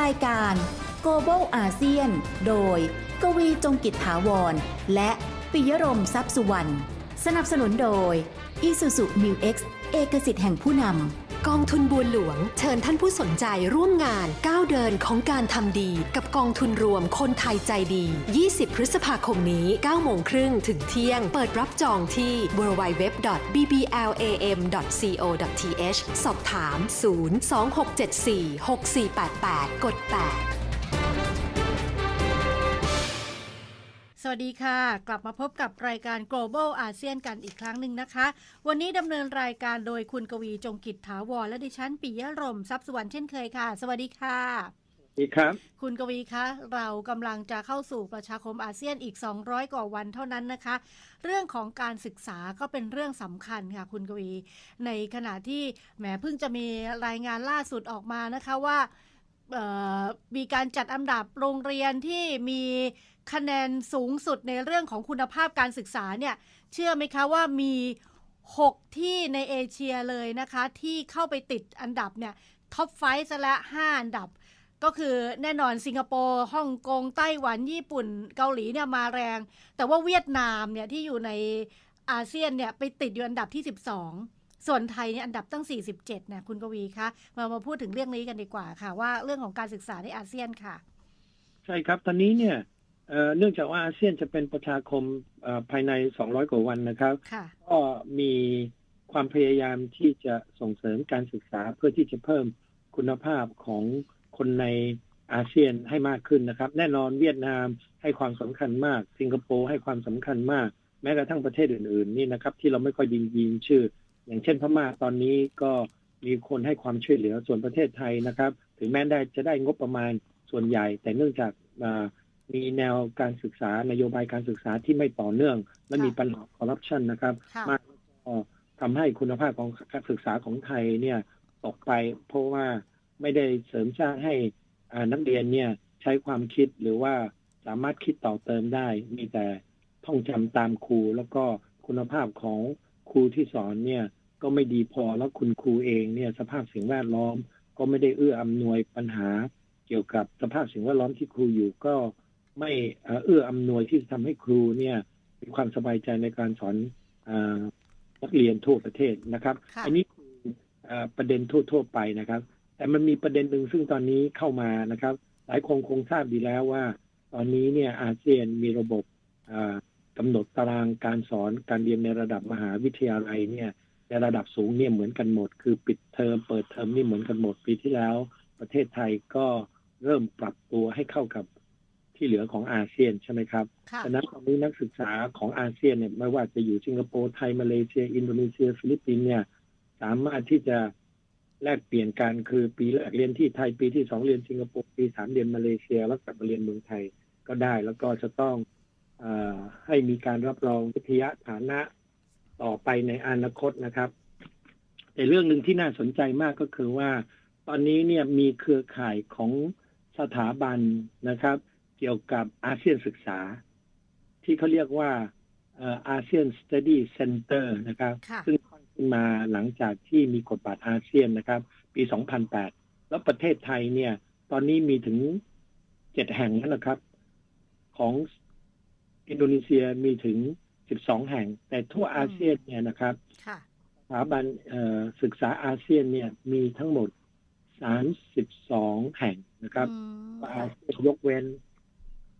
รายการ Global ASEAN โดย กวีจงกิจถาวร และปิยรมทรัพย์สุวรรณ สนับสนุนโดย Isuzu Mu X เอกสิทธิ์แห่งผู้นำ กองทุนบัวหลวง เชิญท่านผู้สนใจร่วมงานก้าวเดินของการทำดี กับกองทุนรวมคนไทยใจดี 20 พฤษภาคมนี้9โมงครึ่งถึงเที่ยง เปิดรับจองที่ www.bblam.co.th สอบถาม 026746488 กด 8 สวัสดีค่ะ กลับมาพบกับรายการ global อาเซียนกันอีกครั้งหนึ่งนะคะ วันนี้ดำเนินรายการโดยคุณกวีจงกิจถาวรและดิฉันปิยะรมทรัพย์สุวรรณเช่นเคยค่ะ สวัสดีค่ะดีครับ คุณกวีคะเรากำลังจะเข้าสู่ประชาคมอาเซียนอีก 200 กว่าวันเท่านั้นนะคะ เรื่องของการศึกษาก็เป็นเรื่องสำคัญค่ะ คุณกวี ในขณะที่แหมเพิ่งจะมีรายงานล่าสุดออกมานะคะว่าเอ่อมีการจัดอันดับโรงเรียนที่มี คะแนนสูงสุดในเรื่องของคุณภาพการศึกษาเนี่ยเชื่อไหมคะว่ามี 6 ที่ในเอเชียเลยนะคะ ที่เข้าไปติดอันดับเนี่ยท็อปไฟซะละ 5 อันดับ ก็คือแน่นอนสิงคโปร์ฮ่องกงไต้หวันญี่ปุ่นเกาหลีเนี่ยมาแรง แต่ว่าเวียดนามเนี่ยที่อยู่ในอาเซียนเนี่ยไปติดอยู่อันดับที่ 12 ส่วนไทยเนี่ยอันดับตั้ง 47เนี่ยคุณกวีคะมามาพูดถึงเรื่องนี้กันดีกว่าค่ะ ว่าเรื่องของการศึกษาในอาเซียนค่ะ ใช่ครับตอนนี้เนี่ย เอ่อเนื่องจากว่าอาเซียนจะเป็นประชาคมเอ่อภายใน 200 กว่าวันนะครับค่ะก็มีความพยายามที่จะส่งเสริมการศึกษาเพื่อที่จะเพิ่มคุณภาพของคนในอาเซียนให้มากขึ้นนะครับ แน่นอนเวียดนามให้ความสำคัญมาก สิงคโปร์ให้ความสำคัญมาก แม้กระทั่งประเทศอื่นๆนี่นะครับ ที่เราไม่ค่อยดินยินชื่อ อย่างเช่นพม่าตอนนี้ก็มีคนให้ความช่วยเหลือส่วนประเทศไทยนะครับ ถึงแม้ได้จะได้งบประมาณส่วนใหญ่ แต่เนื่องจากอ่า มีแนวการศึกษานโยบายการศึกษาที่ไม่ต่อเนื่อง และมีปัญหาคอร์รัปชันนะครับค่ะมากก็ทำให้คุณภาพของการศึกษาของไทยเนี่ยตกไป เพราะว่าไม่ได้เสริมสร้างให้อ่านักเรียนเนี่ยใช้ความคิดหรือว่าสามารถคิดต่อเติมได้ มีแต่ท่องจำตามครู แล้วก็คุณภาพของครูที่สอนเนี่ยก็ไม่ดีพอแล้วคุณครูเองเนี่ยสภาพสิ่งแวดล้อม ก็ไม่ได้เอื้ออำนวยปัญหา เกี่ยวกับสภาพสิ่งแวดล้อมที่ครูอยู่ก็ ไม่เอ่อเอื้ออำนวยที่จะทำให้ครูเนี่ยมีความสบายใจในการสอนอานักเรียนทั่วประเทศนะครับค่ะอันนี้คือเอ่อประเด็นทั่ว ๆ ไปนะครับ แต่มันมีประเด็นหนึ่งซึ่งตอนนี้เข้ามานะครับ หลายคนคงทราบดีแล้วว่า ตอนนี้เนี่ยอาเซียนมีระบบอ่ากำหนดตารางการสอนการเรียนในระดับมหาวิทยาลัยเนี่ยในระดับสูงเนี่ยเหมือนกันหมด คือปิดเทอมเปิดเทอมนี่เหมือนกันหมดปีที่แล้ว ประเทศไทยก็เริ่มปรับตัวให้เข้ากับ ที่เหลือของอาเซียนใช่ไหมครับค่ะฉะนั้นตอนนี้นักศึกษาของอาเซียนเนี่ยไม่ว่าจะอยู่สิงคโปร์ไทยมาเลเซีย อินโดนีเซีย ฟิลิปปินส์เนี่ยสามารถที่จะแลกเปลี่ยนกันคือปีแรกเรียนที่ไทยปีที่สองเรียนสิงคโปร์ปีสามเรียนมาเลเซีย แล้วกลับมาเรียนเมืองไทยก็ได้ แล้วก็จะต้องเออให้มีการรับรองวิทยาฐานะต่อไปในอนาคตนะครับ แต่เรื่องหนึ่งที่น่าสนใจมากก็คือว่า ตอนนี้เนี่ยมีเครือข่ายของสถาบันนะครับ เกี่ยวกับอาเซียนศึกษา ที่เขาเรียกว่าอาเซียนสต d y Center นะครับค่ะซึ่งตั้งขึ้นมาหลังจากที่มีกฎบัตรอาเซียนนะครับ ปี 2008 แล้วประเทศไทยเนี่ย ตอนนี้มีถึงเจ็ดแห่งแล้วนะครับ ของอินโดนีเซียมีถึง 12 แห่ง แต่ทั่วอาเซียนเนี่ยนะครับค่ะสถาบันเอ่อศึกษาอาเซียนเนี่ยมีทั้งหมด 32 แห่งนะครับอืมอาเซียนยกเว้น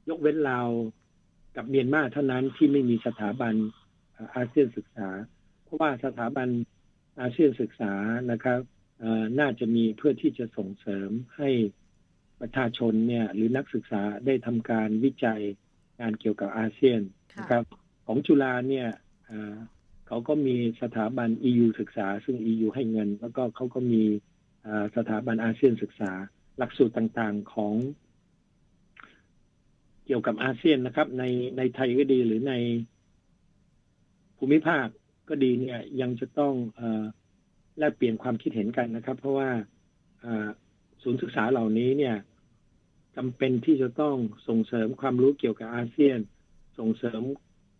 ยกเว้นลาวกับเมียนมาเท่านั้นที่ไม่มีสถาบันเอ่ออาเซียนศึกษา เพราะว่าสถาบันอาเซียนศึกษานะครับเอ่อน่าจะมีเพื่อที่จะส่งเสริมให้ประชาชนเนี่ยหรือนักศึกษาได้ทำการวิจัยงานเกี่ยวกับอาเซียนค่ะนะครับของจุฬาเนี่ยเอ่อเขาก็มีสถาบัน EU ศึกษา ซึ่ง EU ให้เงิน แล้วก็เขาก็มีเอ่อสถาบันอาเซียนศึกษา หลักสูตรต่างๆของเกี่ยวกับอาเซียนนะครับ ในในไทยก็ดีหรือในภูมิภาคก็ดีเนี่ย ยังจะต้องอแลกเปลี่ยนความคิดเห็นกันนะครับ เพราะว่าศูนย์ศึกษาเหล่านี้เนี่ยจำเป็นที่จะต้องส่งเสริมความรู้เกี่ยวกับอาเซียน ส่งเสริม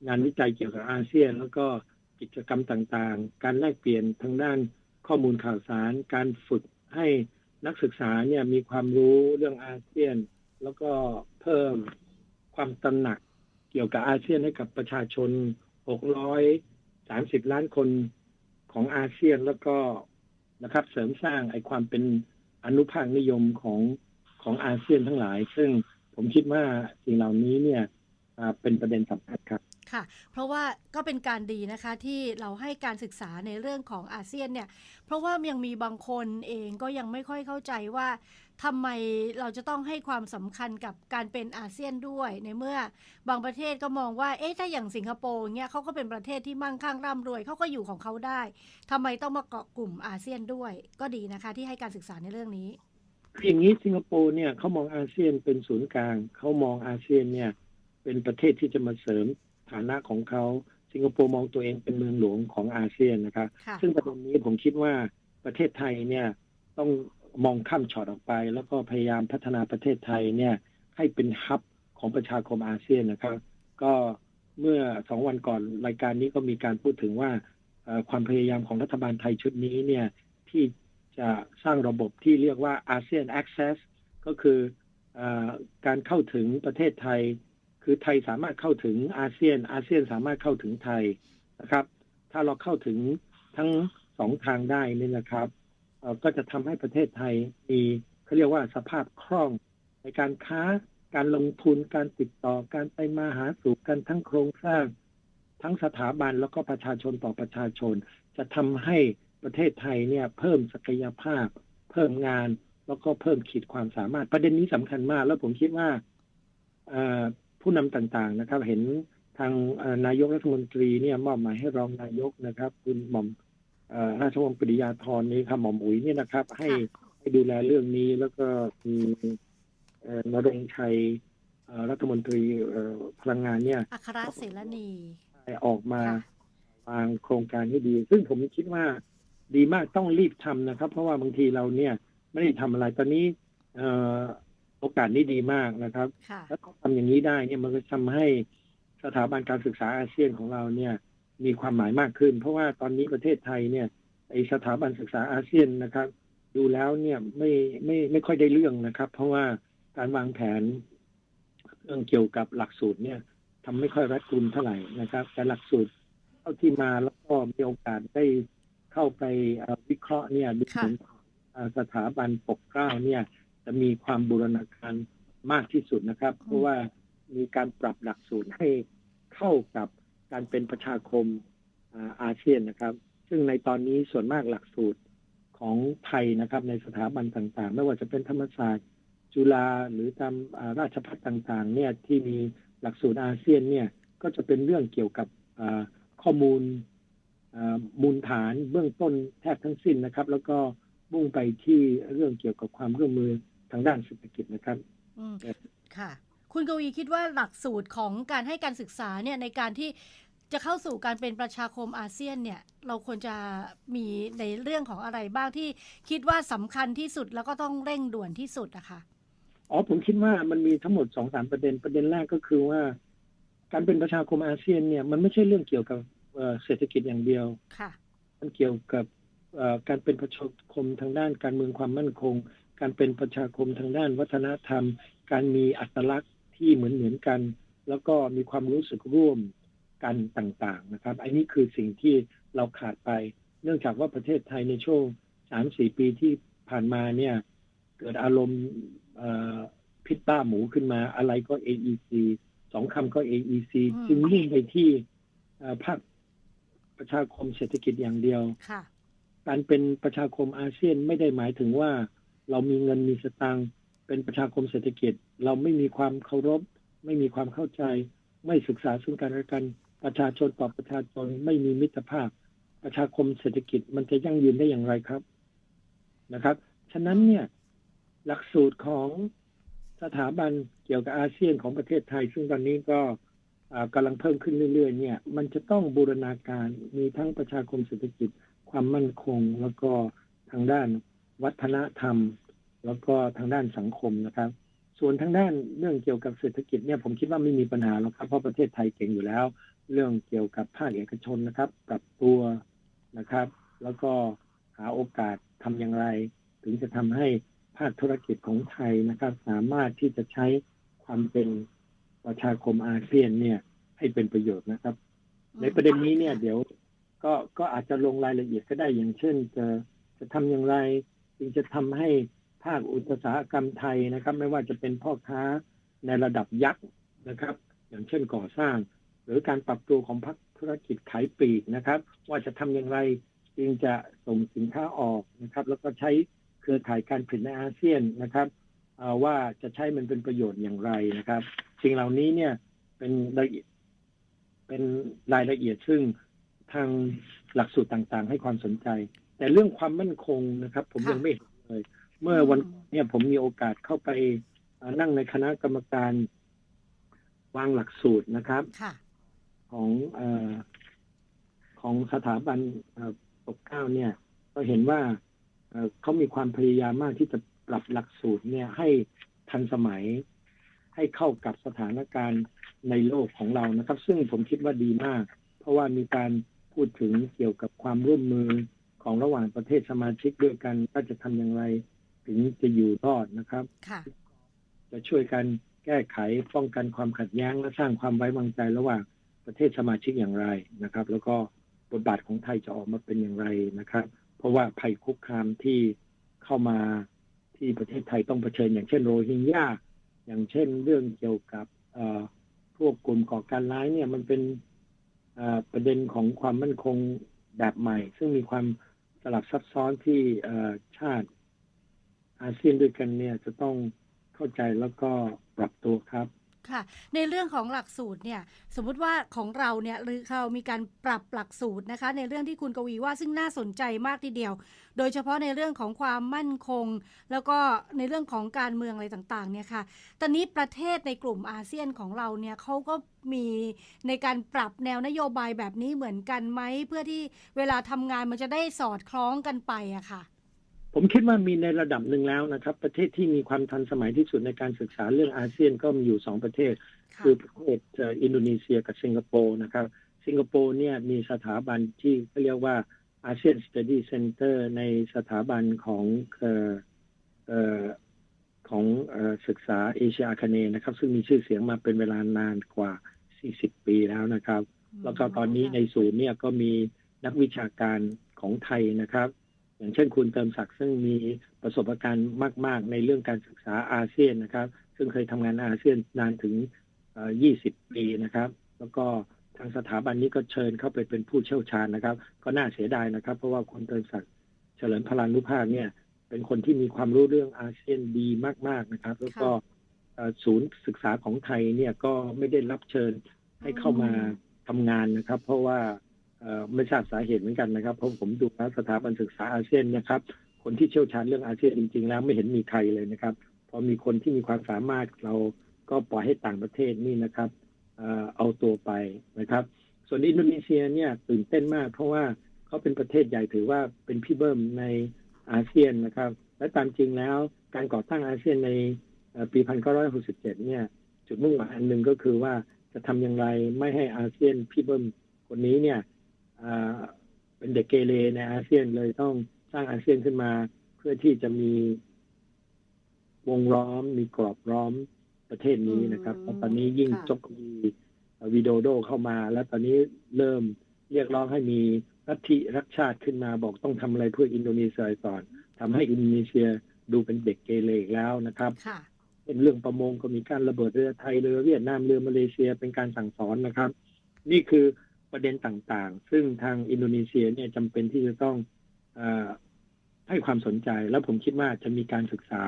งานวิจัยเกี่ยวกับอาเซียน แล้วก็กิจกรรมต่างๆ การแลกเปลี่ยนทางด้านข้อมูลข่าวสาร การฝึกให้นักศึกษาเนี่ยมีความรู้เรื่องอาเซียน แล้วก็เพิ่ม ความตระหนักเกี่ยวกับอาเซียนให้กับประชาชน 630 ล้านคนของอาเซียนแล้วก็นะครับ เสริมสร้างไอความเป็นอนุภาคนิยมของของอาเซียนทั้งหลาย ซึ่งผมคิดว่าสิ่งเหล่านี้เนี่ยเป็นประเด็นสำคัญครับ ค่ะ เพราะว่าก็เป็นการดีนะคะที่เราให้การศึกษาในเรื่องของอาเซียนเนี่ย เพราะว่ายังมีบางคนเองก็ยังไม่ค่อยเข้าใจว่าทำไมเราจะต้องให้ความสำคัญกับการเป็นอาเซียนด้วย ในเมื่อบางประเทศก็มองว่า เอ๊ะถ้าอย่างสิงคโปร์เนี่ยเขาก็เป็นประเทศที่มั่งคั่งร่ำรวยเขาก็อยู่ของเขาได้ทำไมต้องมาเกาะกลุ่มอาเซียนด้วย ก็ดีนะคะที่ให้การศึกษาในเรื่องนี้คืออย่างนี้สิงคโปร์เนี่ยเขามองอาเซียนเป็นศูนย์กลางเขามองอาเซียนเนี่ยเป็นประเทศที่จะมาเสริม ฐานะของเขาสิงคโปร์มองตัวเองเป็นเมืองหลวงของอาเซียนนะครับค่ะซึ่งประเด็นนี้ผมคิดว่าประเทศไทยเนี่ยต้องมองข้ามช็อตออกไป แล้วก็พยายามพัฒนาประเทศไทยเนี่ยให้เป็นฮับของประชาคมอาเซียนนะครับ ก็เมื่อสองวันก่อนรายการนี้ก็มีการพูดถึงว่าเอ่อความพยายามของรัฐบาลไทยชุดนี้เนี่ยที่จะสร้างระบบที่เรียกว่าอาเซียน Access ก็คือเออการเข้าถึงประเทศไทย คือไทยสามารถเข้าถึงอาเซียน อาเซียนสามารถเข้าถึงไทยนะครับ ถ้าเราเข้าถึงทั้งสองทางได้นี่นะครับก็จะทำให้ประเทศไทยมีเขาเรียกว่าสภาพคล่อง ในการค้าการลงทุนการติดต่อการไปมาหาสู่กันทั้งโครงสร้าง ทั้งสถาบันแล้วก็ประชาชนต่อประชาชน จะทำให้ประเทศไทยเนี่ยเพิ่มศักยภาพ เพิ่มงานแล้วก็เพิ่มขีดความสามารถประเด็นนี้สำคัญมาก แล้วผมคิดว่า ผู้นำต่างๆนะครับ เห็นทางเอ่อนายกรัฐมนตรีเนี่ยมอบหมายให้รองนายกนะครับ คุณหม่อมเอ่อราชวงศ์ปริยาธรนี้ครับหม่อมอุ๋ยเนี่ยนะครับ ให้ให้ดูแลเรื่องนี้แล้วก็มีเอ่อนรงค์ชัยเอ่อรัฐมนตรีเอ่อพลังงานเนี่ยอัครเสรณีออกมาค่ะวางโครงการให้ดี ซึ่งผมคิดว่าดีมากต้องรีบทำนะครับ เพราะว่าบางทีเราเนี่ยไม่ได้ทำอะไรตอนนี้เอ่อ โอกาสนี้ดีมากนะครับค่ะแล้วเขาทำอย่างนี้ได้เนี่ยมันก็ทำให้สถาบันการศึกษาอาเซียนของเราเนี่ยมีความหมายมากขึ้น เพราะว่าตอนนี้ประเทศไทยเนี่ยไอสถาบันศึกษาอาเซียนนะครับ ดูแล้วเนี่ยไม่ไม่ไม่ค่อยได้เรื่องนะครับ เพราะว่าการวางแผนเรื่องเกี่ยวกับหลักสูตรเนี่ยทำไม่ค่อยรัดกุมเท่าไหร่นะครับ แต่หลักสูตรเท่าที่มาแล้วก็มีโอกาสได้เข้าไปเอ่อวิเคราะห์เนี่ยดูเหมือนเอ่อสถาบันปกเกล้าเนี่ย จะมีความบูรณาการมากที่สุดนะครับ เพราะว่ามีการปรับหลักสูตรให้เข้ากับการเป็นประชาคมอาอาเซียนนะครับ ซึ่งในตอนนี้ส่วนมากหลักสูตรของไทยนะครับ ในสถาบันต่างๆ ไม่ว่าจะเป็นธรรมศาสตร์ จุฬาหรือตามอ่าราชภัฏต่างๆ เนี่ยที่มีหลักสูตรอาเซียนเนี่ยก็จะเป็นเรื่องเกี่ยวกับอ่าข้อมูลอ่ามูลฐานเบื้องต้นแทบทั้งสิ้นนะครับ แล้วก็มุ่งไปที่เรื่องเกี่ยวกับความร่วมมือ ทางด้านเศรษฐกิจนะครับอืมค่ะ คุณกวีคิดว่าหลักสูตรของการให้การศึกษาเนี่ยในการที่จะเข้าสู่การเป็นประชาคมอาเซียนเนี่ย เราควรจะมีในเรื่องของอะไรบ้างที่คิดว่าสำคัญที่สุดแล้วก็ต้องเร่งด่วนที่สุดอะค่ะอ๋อผมคิดว่ามันมีทั้งหมดสองสามประเด็นประเด็นแรกก็คือว่า การเป็นประชาคมอาเซียนเนี่ยมันไม่ใช่เรื่องเกี่ยวกับเอ่อเศรษฐกิจอย่างเดียวค่ะ มันเกี่ยวกับเอ่อการเป็นประชาคมทางด้านการเมืองความมั่นคง การเป็นประชาคมทางด้านวัฒนธรรม การมีอัตลักษณ์ที่เหมือนเหมือนกัน แล้วก็มีความรู้สึกร่วมกันต่าง ๆ นะครับ อันนี้คือสิ่งที่เราขาดไป เนื่องจากว่าประเทศไทยในช่วงสามสี่ปีที่ผ่านมาเนี่ย เกิดอารมณ์เอ่อพิษบ้าหมูขึ้นมา อะไรก็ AEC สองคำก็ AEC อืมจึงมุ่งไปที่เอ่อภาคประชาคมเศรษฐกิจอย่างเดียวค่ะการเป็นประชาคมอาเซียนไม่ได้หมายถึงว่า เรามีเงินมีสตังค์เป็นประชาคมเศรษฐกิจ เราไม่มีความเคารพ ไม่มีความเข้าใจ ไม่ศึกษาซึ่งกันและกันประชาชนต่อประชาชนไม่มีมิตรภาพ ประชาคมเศรษฐกิจมันจะยั่งยืนได้อย่างไรครับนะครับ ฉะนั้นเนี่ยหลักสูตรของสถาบันเกี่ยวกับอาเซียนของประเทศไทย ซึ่งตอนนี้ก็อ่ากำลังเพิ่มขึ้นเรื่อยๆ เนี่ย มันจะต้องบูรณาการมีทั้งประชาคมเศรษฐกิจความมั่นคงแล้วก็ทางด้าน วัฒนธรรม แล้วก็ทางด้านสังคมนะครับ ส่วนทางด้านเรื่องเกี่ยวกับเศรษฐกิจเนี่ยผมคิดว่าไม่มีปัญหาหรอกครับเพราะประเทศไทยเก่งอยู่แล้ว เรื่องเกี่ยวกับภาคเอกชนนะครับปรับตัวนะครับ แล้วก็หาโอกาสทำอย่างไร ถึงจะทำให้ภาคธุรกิจของไทยนะครับ สามารถที่จะใช้ความเป็นประชาคมอาเซียนเนี่ย ให้เป็นประโยชน์นะครับ ในประเด็นนี้เนี่ย เดี๋ยวก็ก็อาจจะลงรายละเอียดก็ได้อย่างเช่น จะจะทำอย่างไร จึงจะทำให้ภาคอุตสาหกรรมไทยนะครับ ไม่ว่าจะเป็นพ่อค้าในระดับยักษ์นะครับ อย่างเช่นก่อสร้าง หรือการปรับตัวของภาคธุรกิจขายปลีกนะครับ ว่าจะทำอย่างไรจึงจะส่งสินค้าออกนะครับ แล้วก็ใช้เครือข่ายการผลิตในอาเซียนนะครับว่าจะใช้มันเป็นประโยชน์อย่างไรนะครับสิ่งเหล่านี้เนี่ยเป็นละเอียดเป็นรายละเอียดซึ่งทางหลักสูตรต่างๆ ให้ความสนใจ แต่เรื่องความมั่นคงนะครับ ผมค่ะยังไม่เห็นเลย เมื่อวันเนี่ยผมมีโอกาสเข้าไปเอ่อนั่งในคณะกรรมการวางหลักสูตรนะครับค่ะของเออของสถาบันเอ่อปกเกล้าเนี่ย ก็เห็นว่าเอ่อเขามีความพยายามมากที่จะปรับหลักสูตรเนี่ยให้ทันสมัยให้เข้ากับสถานการณ์ในโลกของเรานะครับ ซึ่งผมคิดว่าดีมาก เพราะว่ามีการพูดถึงเกี่ยวกับความร่วมมือ ของระหว่างประเทศสมาชิกด้วยกันว่าจะทำอย่างไร ถึงจะอยู่รอดนะครับค่ะจะช่วยกันแก้ไขป้องกันความขัดแย้ง และสร้างความไว้วางใจระหว่างประเทศสมาชิกอย่างไรนะครับ แล้วก็บทบาทของไทยจะออกมาเป็นอย่างไรนะครับ เพราะว่าภัยคุกคามที่เข้ามาที่ประเทศไทยต้องเผชิญ อย่างเช่นโรฮิงญาอย่างเช่นเรื่องเกี่ยวกับเอ่อพวกกลุ่มก่อการร้ายเนี่ยมันเป็นเอ่อประเด็นของความมั่นคงแบบใหม่ ซึ่งมีความ สลับซับซ้อนที่ชาติอาเซียนด้วยกันเนี่ยจะต้องเข้าใจแล้วก็ปรับตัวครับ ค่ะ ในเรื่องของหลักสูตรเนี่ยสมมุติว่าของเราเนี่ยหรือเขามีการปรับหลักสูตรนะคะ ในเรื่องที่คุณกวีว่าซึ่งน่าสนใจมากทีเดียว โดยเฉพาะในเรื่องของความมั่นคง แล้วก็ในเรื่องของการเมืองอะไรต่างๆเนี่ยค่ะตอนนี้ประเทศในกลุ่มอาเซียนของเราเนี่ยเขาก็มีในการปรับแนวนโยบายแบบนี้เหมือนกันไหมเพื่อที่เวลาทำงานมันจะได้สอดคล้องกันไปอะค่ะ ผมคิดว่ามีในระดับหนึ่งแล้วนะครับ ประเทศที่มีความทันสมัยที่สุดในการศึกษาเรื่องอาเซียนก็มีอยู่สองประเทศค่ะคือประเทศเอ่ออินโดนีเซียกับสิงคโปร์นะครับ สิงคโปร์เนี่ยมีสถาบันที่เขาเรียกว่าอาเซียนสตูดี้เซ็นเตอร์ในสถาบันของเอ่อเอ่อของเอ่อศึกษาเอเชียอาคเนย์นะครับ ซึ่งมีชื่อเสียงมาเป็นเวลานานกว่า 40 ปีแล้วนะครับ แล้วก็ตอนนี้ในศูนย์เนี่ยก็มีนักวิชาการของไทยนะครับ อย่างเช่นคุณเติมศักดิ์ซึ่งมีประสบการณ์มาก ๆ ในเรื่องการศึกษาอาเซียนนะครับ ซึ่งเคยทำงานอาเซียนนานถึงเอ่อ20 ปีนะครับ แล้วก็ทางสถาบันนี้ก็เชิญเข้าไปเป็นผู้เชี่ยวชาญนะครับ ก็น่าเสียดายนะครับ เพราะว่าคุณเติมศักดิ์เฉลิมพลานุภาคเนี่ย เป็นคนที่มีความรู้เรื่องอาเซียนดีมาก ๆนะครับ แล้วก็เอ่อศูนย์ศึกษาของไทยเนี่ยก็ไม่ได้รับเชิญให้เข้ามาทำงานนะครับ เพราะว่าเอ่อ ไม่ทราบสาเหตุเหมือนกันนะครับเพราะผมดูสถาบันศึกษาอาเซียนนะครับ คนที่เชี่ยวชาญเรื่องอาเซียนจริง ๆ แล้วไม่เห็นมีใครเลยนะครับพอมีคนที่มีความสามารถเราก็ปล่อยให้ต่างประเทศนี่นะครับเอาตัวไปนะครับ ส่วนอินโดนีเซียเนี่ยตื่นเต้นมาก เพราะว่าเขาเป็นประเทศใหญ่ถือว่าเป็นพี่เบิ้มในอาเซียนนะครับ และตามจริงแล้วการก่อตั้งอาเซียนในเอ่อปี 1967 เนี่ย จุดมุ่งหมายอันหนึ่งก็คือว่าจะทำอย่างไรไม่ให้อาเซียนพี่เบิ้มคนนี้เนี่ย เป็นเด็กเกเรในอาเซียนเลยต้องสร้างอาเซียนขึ้นมา เพื่อที่จะมีวงล้อมมีกรอบล้อมประเทศนี้นะครับอืมแล้วตอนนี้ยิ่งค่ะจกมีวิโดโดเข้ามา แล้วตอนนี้เริ่มเรียกร้องให้มีรัฐิรักชาติขึ้นมาบอกต้องทำอะไรเพื่ออินโดนีเซียก่อนทำให้อินโดนีเซียดูเป็นเด็กเกเรอีกแล้วนะครับค่ะเป็นเรื่องประมงก็มีการระเบิดเรือไทยเรือเวียดนามเรือมาเลเซียเป็นการสั่งสอนนะครับ นี่คือ ประเด็นต่างๆ ซึ่งทางอินโดนีเซียเนี่ยจำเป็นที่จะต้องอให้ความสนใจ แล้วผมคิดว่าจะมีการศึกษา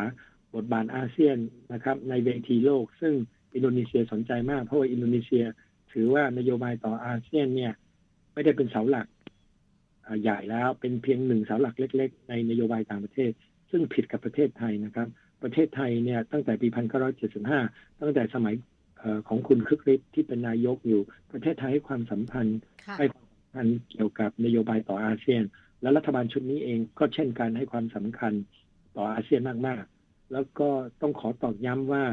บทบาทอาเซียนนะครับ ในเวทีโลก ซึ่งอินโดนีเซียสนใจมาก เพราะว่าอินโดนีเซียถือว่านโยบายต่ออาเซียนเนี่ย ไม่ได้เป็นเสาหลักใหญ่แล้วเป็นเพียงหนึ่งเสาหลักเล็ก ๆ ในนโยบายต่างประเทศ ซึ่งผิดกับประเทศไทยนะครับ ประเทศไทยเนี่ยตั้งแต่ปี 1975 ตั้งแต่สมัย ของคุณคึกฤทธิ์ที่เป็นนายกอยู่ ประเทศไทยให้ความสัมพันธ์ค่ะให้ความสำคัญเกี่ยวกับนโยบายต่ออาเซียน และรัฐบาลชุดนี้เองก็เช่นกันให้ความสำคัญต่ออาเซียนมากๆ แล้วก็ต้องขอตอกย้ำว่า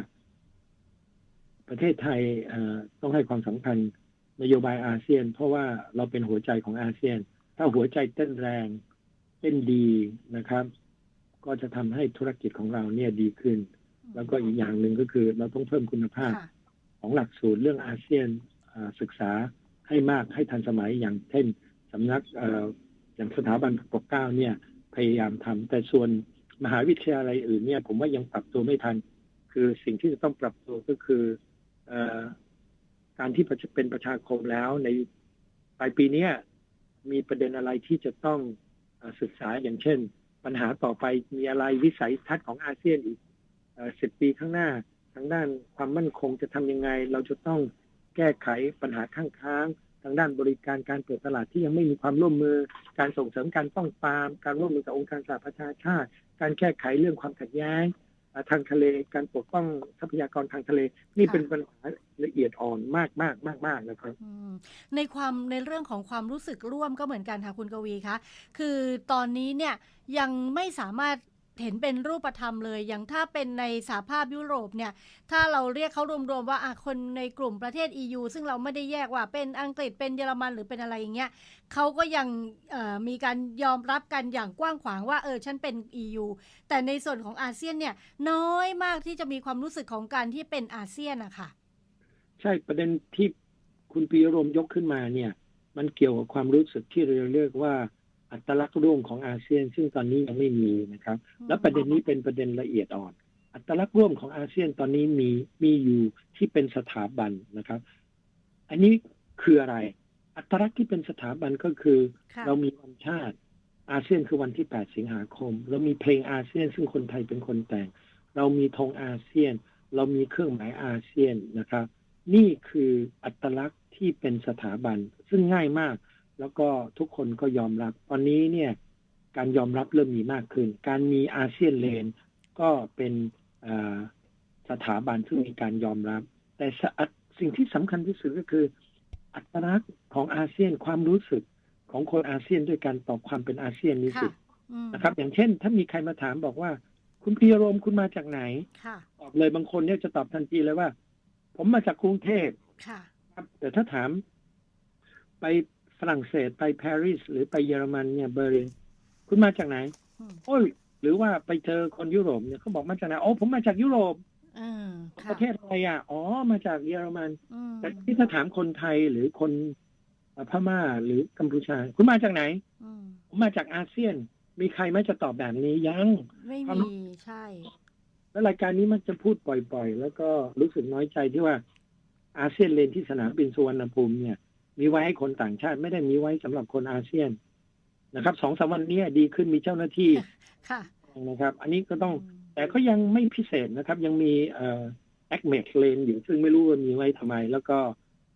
ประเทศไทยเอ่อต้องให้ความสำคัญนโยบายอาเซียน เพราะว่าเราเป็นหัวใจของอาเซียน ถ้าหัวใจเต้นแรงเต้นดีนะครับ ก็จะทำให้ธุรกิจของเราเนี่ยดีขึ้น แล้วก็อีกอย่างหนึ่งก็คือเราต้องเพิ่มคุณภาพค่ะ ของหลักสูตรเรื่องอาเซียนศึกษาให้มากให้ทันสมัยอย่างเช่นสำนักออย่างสถาบันปกเก้าเนี่ยพยายามทำแต่ส่วนมหาวิทยาลัยอื่นเนี่ย ผมว่ายังปรับตัวไม่ทัน คือสิ่งที่จะต้องปรับตัวก็คืออการที่เป็นประชาคมแล้วในปลายปีนี้มีประเด็นอะไรที่จะต้องอศึกษาอย่างเช่น ปัญหาต่อไปมีอะไรวิสัยทัศน์ของอาเซียนอีกสิบปีข้างหน้า ทางด้านความมั่นคงจะทำยังไง เราจะต้องแก้ไขปัญหาข้างค้าง ทางด้านบริการการเปิดตลาดที่ยังไม่มีความร่วมมือ การส่งเสริมการป้องปราม การร่วมมือกับองค์การสหประชาชาติ การแก้ไขเรื่องความขัดแย้งทางทะเลการปกป้องทรัพยากรทางทะเล นี่เป็นปัญหาละเอียดอ่อนมากมากมากมากนะครับในความในเรื่องของความรู้สึกร่วมก็เหมือนกันค่ะคุณกวีคะคือตอนนี้เนี่ยยังไม่สามารถ เห็นเป็นรูปธรรมเลย อย่างถ้าเป็นในสหภาพยุโรปเนี่ย ถ้าเราเรียกเขารวมๆว่าคนในกลุ่มประเทศ EU ซึ่งเราไม่ได้แยกว่าเป็นอังกฤษเป็นเยอรมันหรือเป็นอะไรอย่างเงี้ยเขาก็ยังมีการยอมรับกันอย่างกว้างขวางว่าเออฉันเป็น EU แต่ในส่วนของอาเซียนเนี่ยน้อยมากที่จะมีความรู้สึกของการที่เป็นอาเซียนอะค่ะใช่ประเด็นที่คุณปีรมยกขึ้นมาเนี่ย มันเกี่ยวกับความรู้สึกที่เราเรียกว่า อัตลักษณ์ร่วมของอาเซียน ซึ่งตอนนี้ยังไม่มีนะครับ และประเด็นนี้เป็นประเด็นละเอียดอ่อน อัตลักษณ์ร่วมของอาเซียนตอนนี้มีมีอยู่ที่เป็นสถาบันนะครับ อันนี้คืออะไร อัตลักษณ์ที่เป็นสถาบันก็คือค่ะเรามีวันชาติอาเซียนคือวันที่ 8 สิงหาคม เรามีเพลงอาเซียน ซึ่งคนไทยเป็นคนแต่ง เรามีธงอาเซียน เรามีเครื่องหมายอาเซียนนะครับ นี่คืออัตลักษณ์ที่เป็นสถาบันซึ่งง่ายมาก แล้วก็ทุกคนก็ยอมรับ ตอนนี้เนี่ยการยอมรับเริ่มมีมากขึ้น การมีอาเซียนเลนก็เป็นอ่าสถาบันซึ่งมีการยอมรับ แต่สะสิ่งที่สำคัญที่สุดก็คือ อัตลักษณ์ของอาเซียนความรู้สึกของคนอาเซียนด้วยการตอบความเป็นอาเซียนนี้สิค่ะอืมนะครับ อย่างเช่น ถ้ามีใครมาถามบอกว่า คุณพีรมคุณมาจากไหนค่ะตอบเลยบางคนเนี่ยจะตอบทันทีเลยว่า ผมมาจากกรุงเทพค่ะครับแต่ถ้าถาม ไป ฝรั่งเศสไปปารีสหรือไปเยอรมันเนี่ยเบอร์ลินคุณมาจากไหนอืมโอ้ยหรือว่าไปเจอคนยุโรปเนี่ยเขาบอกมาจากไหนอ๋อผมมาจากยุโรปอืมปค่ะระเทศอะไรอะ อ๋อมาจากเยอรมันอืมแต่ที่ถ้าถามคนไทยหรือคนเอ่อพม่าหรือกัมพูชา คุณมาจากไหนอืมผมมาจากอาเซียน มีใครไหม่จะตอบแบบนี้ยัง ไม่ความมี ใช่ แล้วรายการนี้มันจะพูดบ่อยๆ แล้วก็รู้สึกน้อยใจที่ว่าอาเซียนเลนที่สนามบินสุวรรณภูมิเนี่ย มีไว้ให้คนต่างชาติ ไม่ได้มีไว้สำหรับคนอาเซียนนะครับสองสามวันเนี้ยดีขึ้นมีเจ้าหน้าที่ค่ะนะครับ อันนี้ก็ต้องมแต่ก็ยังไม่พิเศษนะครับ ยังมีเอ่อแอคเมกเลนอยู่ซึ่งไม่รู้ว่ามีไว้ทำไม แล้วก็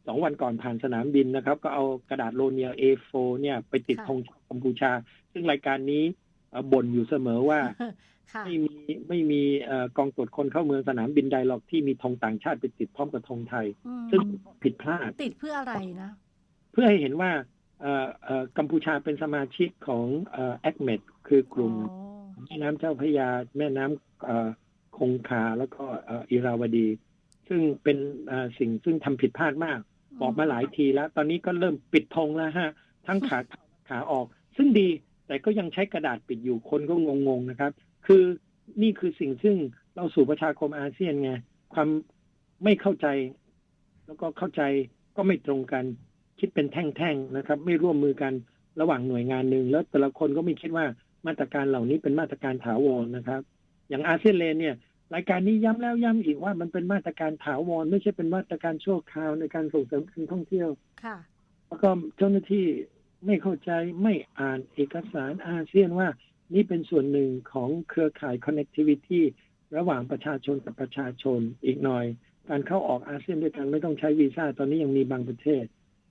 สองวันก่อนผ่านสนามบินนะครับ ก็เอากระดาษโลเนีย A4 เนี่ยไปติดธงชาติกัมพูชา ซึ่งรายการนี้เอ่อบ่นอยู่เสมอว่าค่ะไม่มีไม่มีเอ่อกองตรวจคนเข้าเมืองสนามบินใดหรอกที่มีธงต่างชาติไปติดพร้อมกับธงไทยอืมซึ่งผิดพลาด ติดเพื่ออะไรนะเพื่อให้เห็นว่าเอ่อเอ่อกัมพูชาเป็นสมาชิกของเอ่อแอคเมดคือกลุ่มอ๋อแม่น้ำเจ้าพระยา แม่น้ำเอ่อคงคาแล้วก็เอ่ออิราวดี ซึ่งเป็นเอ่อสิ่งซึ่งทำผิดพลาดมาก บอกมาหลายทีแล้ว ตอนนี้ก็เริ่มปิดธงแล้วฮะ ทั้งขาเข้าขาออก ซึ่งดีแต่ก็ยังใช้กระดาษปิดอยู่คนก็งงๆนะครับ คือนี่คือสิ่งซึ่งเราสู่ประชาคมอาเซียนไง ความไม่เข้าใจ แล้วก็เข้าใจก็ไม่ตรงกัน คิดเป็นแท่งๆนะครับ ไม่ร่วมมือกันระหว่างหน่วยงานหนึ่งแล้วแต่ละคนก็ไม่คิดว่ามาตรการเหล่านี้เป็นมาตรการถาวรนะครับ อย่างอาเซียนเลนเนี่ย รายการนี้ย้ำแล้วย้ำอีกว่ามันเป็นมาตรการถาวรไม่ใช่เป็นมาตรการชั่วคราวในการส่งเสริมการท่องเที่ยวค่ะแล้วก็เจ้าหน้าที่ไม่เข้าใจไม่อ่านเอกสารอาเซียนว่า นี่เป็นส่วนหนึ่งของเครือข่าย connectivity ระหว่างประชาชนกับประชาชนอีกหน่อย การเข้าออกอาเซียนด้วยกันไม่ต้องใช้วีซ่าตอนนี้ยังมีบางประเทศ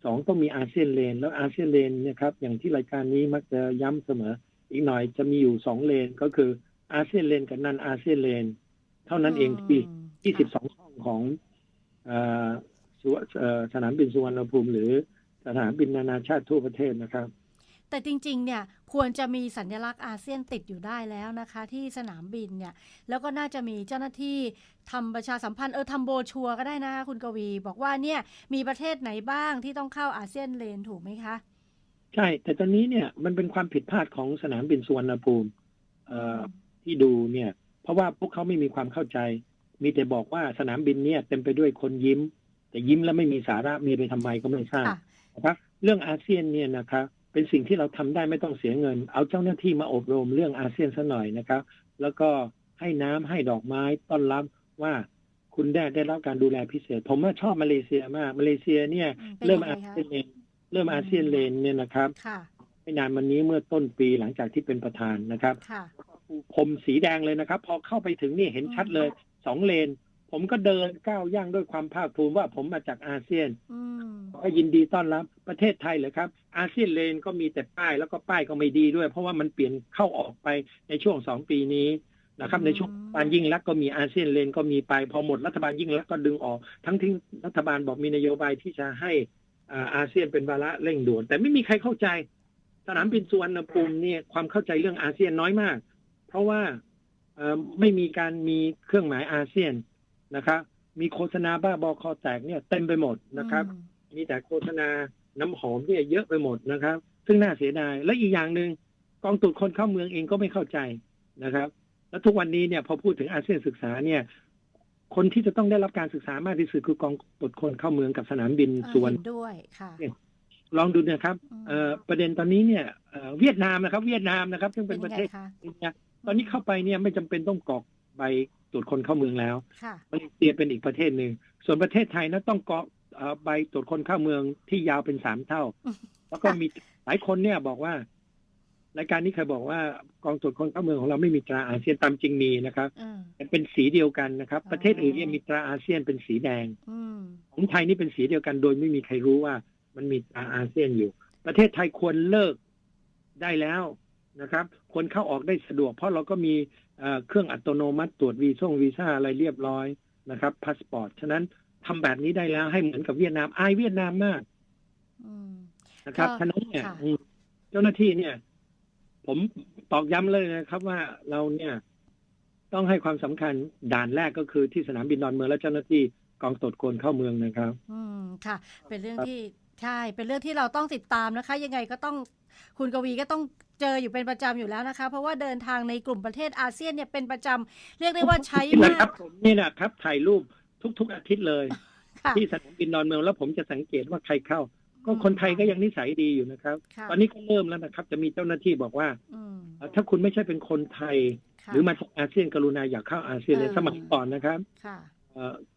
สองต้องมีอาเซียนเลน แล้วอาเซียนเลนเนี่ยครับอย่างที่รายการนี้มักจะย้ำเสมอ อีกหน่อยจะมีอยู่สองเลน ก็คืออาเซียนเลนกับนันอาเซียนเลน เท่านั้นเองที่อืมที่สิบสองช่องของเอ่อสุวเอ่อสนามบินสุวรรณภูมิ หรือสนามบินนานาชาติทั่วประเทศนะครับ แต่จริงๆเนี่ยควรจะมีสัญลักษณ์อาเซียนติดอยู่ได้แล้วนะคะ ที่สนามบินเนี่ยแล้วก็น่าจะมีเจ้าหน้าที่ทำประชาสัมพันธ์เออทำโบรชัวร์ก็ได้นะคะคุณกวี บอกว่าเนี่ยมีประเทศไหนบ้างที่ต้องเข้าอาเซียนเลนถูกไหมคะ ใช่ แต่ตอนนี้เนี่ยมันเป็นความผิดพลาดของสนามบินสุวรรณภูมิเอ่อที่ดูเนี่ย เพราะว่าพวกเขาไม่มีความเข้าใจ มีแต่บอกว่าสนามบินเนี่ยเต็มไปด้วยคนยิ้ม แต่ยิ้มแล้วไม่มีสาระมีไปทำไมก็ไม่ทราบค่ะนะครับ เรื่องอาเซียนเนี่ยนะครับ เป็นสิ่งที่เราทำได้ไม่ต้องเสียเงิน เอาเจ้าหน้าที่มาอบรมเรื่องอาเซียนซะหน่อยนะครับ แล้วก็ให้น้ำให้ดอกไม้ต้อนรับว่าคุณได้ได้รับการดูแลพิเศษ ผมว่าชอบมาเลเซียมาก มาเลเซียเนี่ยอืมเป็นเริ่มยังไงอาคะเซียนเลนเริ่มอาเซียนเลนเนี่ยนะครับค่ะไม่นานวันนี้เมื่อต้นปีหลังจากที่เป็นประธานนะครับค่ะพรมสีแดงเลยนะครับ พอเข้าไปถึงนี่เห็นชัดเลยสองเลน ผมก็เดินก้าวย่างด้วยความภาคภูมิว่าผมมาจากอาเซียนอืมก็ยินดีต้อนรับประเทศไทยเลยครับ อาเซียนเลนก็มีแต่ป้ายแล้วก็ป้ายก็ไม่ดีด้วย เพราะว่ามันเปลี่ยนเข้าออกไปในช่วงสองปีนี้นะครับ ในช่วงรัฐบาลยิ่งรักษณ์ก็มีอาเซียนเลนก็มีไป พอหมดรัฐบาลยิ่งรักษณ์ก็ดึงออก ทั้งที่รัฐบาลบอกมีนโยบายที่จะให้อ่าอาเซียนเป็นวาระเร่งด่วน แต่ไม่มีใครเข้าใจ สนามบินสุวรรณภูมิเนี่ยความเข้าใจเรื่องอาเซียนน้อยมาก เพราะว่าเอ่อไม่มีการมีเครื่องหมายอาเซียน นะครับ มีโฆษณาบ้าบอคอแตกเนี่ยเต็มไปหมดนะครับอืมมีแต่โฆษณาน้ำหอมเนี่ยเยอะไปหมดนะครับ ซึ่งน่าเสียดาย และอีกอย่างหนึ่งกองตรวจคนเข้าเมืองเองก็ไม่เข้าใจนะครับ แล้วทุกวันนี้เนี่ยพอพูดถึงอาเซียนศึกษาเนี่ย คนที่จะต้องได้รับการศึกษามากที่สุดคือกองตรวจคนเข้าเมืองกับสนามบินอ่าส่วนเห็นด้วยค่ะลองดูนะครับอืมเอ่อประเด็นตอนนี้เนี่ยเอ่อเวียดนามนะครับ เวียดนามนะครับ ซึ่งเป็เป็นนยัปงระไงเทศคะเนี่ยตอนนี้เข้าไปเนี่ยไม่จำเป็นต้องกรอกใบ ตรวจคนเข้าเมืองแล้วค่ะมาเลเซียเป็นอีกประเทศหนึ่งส่วนประเทศไทยนะต้องกรอกเอ่อใบตรวจคนเข้าเมืองที่ยาวเป็นสามเท่าอืมแล้วก็มีหลายคนเนี่ยบอกว่ารายการนี้เคยบอกว่ากองตรวจคนเข้าเมืองของเราไม่มีตราอาเซียนตามจริงมีนะครับอืมแต่เป็นสีเดียวกันนะครับอ๋อประเทศอื่นเนี่ยมีตราอาเซียนเป็นสีแดงอืมของไทยนี่เป็นสีเดียวกันโดยไม่มีใครรู้ว่ามันมีตราอาเซียนอยู่ ประเทศไทยควรเลิกได้แล้วนะครับควรเข้าออกได้สะดวก เพราะเราก็มี เอ่อเครื่องอัตโนมัติตรวจวีซ่งวีซ่าอะไรเรียบร้อยนะครับพาสปอร์ตฉะนั้นทำแบบนี้ได้แล้วให้เหมือนกับเวียดนามอายเวียดนามมากอืมนะครับก็ฉะนั้นเนี่ยค่ะอืมเจ้าหน้าที่เนี่ย ผมตอกย้ำเลยนะครับ ว่าเราเนี่ย ต้องให้ความสำคัญด่านแรกก็คือที่สนามบินดอนเมืองและเจ้าหน้าที่กองตรวจคนเข้าเมืองนะครับ อืมค่ะ เป็นเรื่องครับที่ใช่ เป็นเรื่องที่เราต้องติดตามนะคะ ยังไงก็ต้องคุณกวีก็ต้อง เจออยู่เป็นประจำอยู่แล้วนะคะ เพราะว่าเดินทางในกลุ่มประเทศอาเซียนเนี่ยเป็นประจำเรียกได้ว่าใช้นี่แหละมาครับกผมนี่นะครับถ่ายรูปทุก ๆ อาทิตย์เลย ค่ะ ที่สนามบินดอนเมืองแล้วผมจะสังเกตว่าใครเข้า ก็คนไทยก็ยังนิสัยดีอยู่นะครับ ค่ะ ตอนนี้ก็เริ่มแล้วนะครับ จะมีเจ้าหน้าที่บอกว่าอืมเอ่อถ้าคุณไม่ใช่เป็นคนไทย ค่ะ หรือมาจากอาเซียนกรุณาอยากเข้าอาเซียนเลยเออ สมัยก่อนนะครับ ค่ะเอ่อ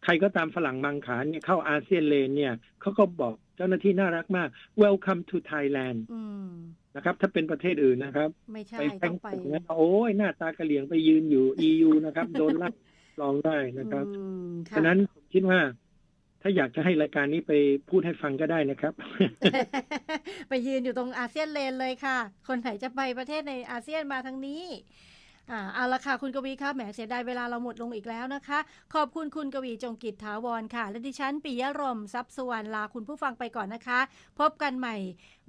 ใครก็ตามฝรั่งบางขาเนี่ยเข้าอาเซียนเลนเนี่ยเขาก็บอกเจ้าหน้าที่น่ารักมาก welcome to Thailand อืมนะครับ ถ้าเป็นประเทศอื่นนะครับ ไม่ใช่ไปแฟต้องงก์ไปฟร์ตนะโอ้ยหน้าตากระเหลี่ยงไปยืนอยู่ EU นะครับ โดนลักลองได้นะครับอืมค่ะฉะนั้นผมคิดว่า ถ้าอยากจะให้รายการนี้ไปพูดให้ฟังก็ได้นะครับ ไปยืนอยู่ตรงอาเซียนเลนเลยค่ะ คนไหนจะไปประเทศในอาเซียนมาทางนี้ อ่าเอาละค่ะ คุณกวีครับแหมเสียดายเวลาเราหมดลงอีกแล้วนะคะ ขอบคุณคุณกวีจงกิจถาวรค่ะ และดิฉันปิยะรมทรัพย์สุวรรณลาคุณผู้ฟังไปก่อนนะคะ พบกันใหม่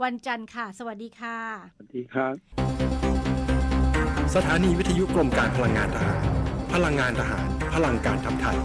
วันจันทร์ค่ะ สวัสดีค่ะ สวัสดีครับ สถานีวิทยุกรมการพลังงานทหาร พลังงานทหาร พลังการทำไทย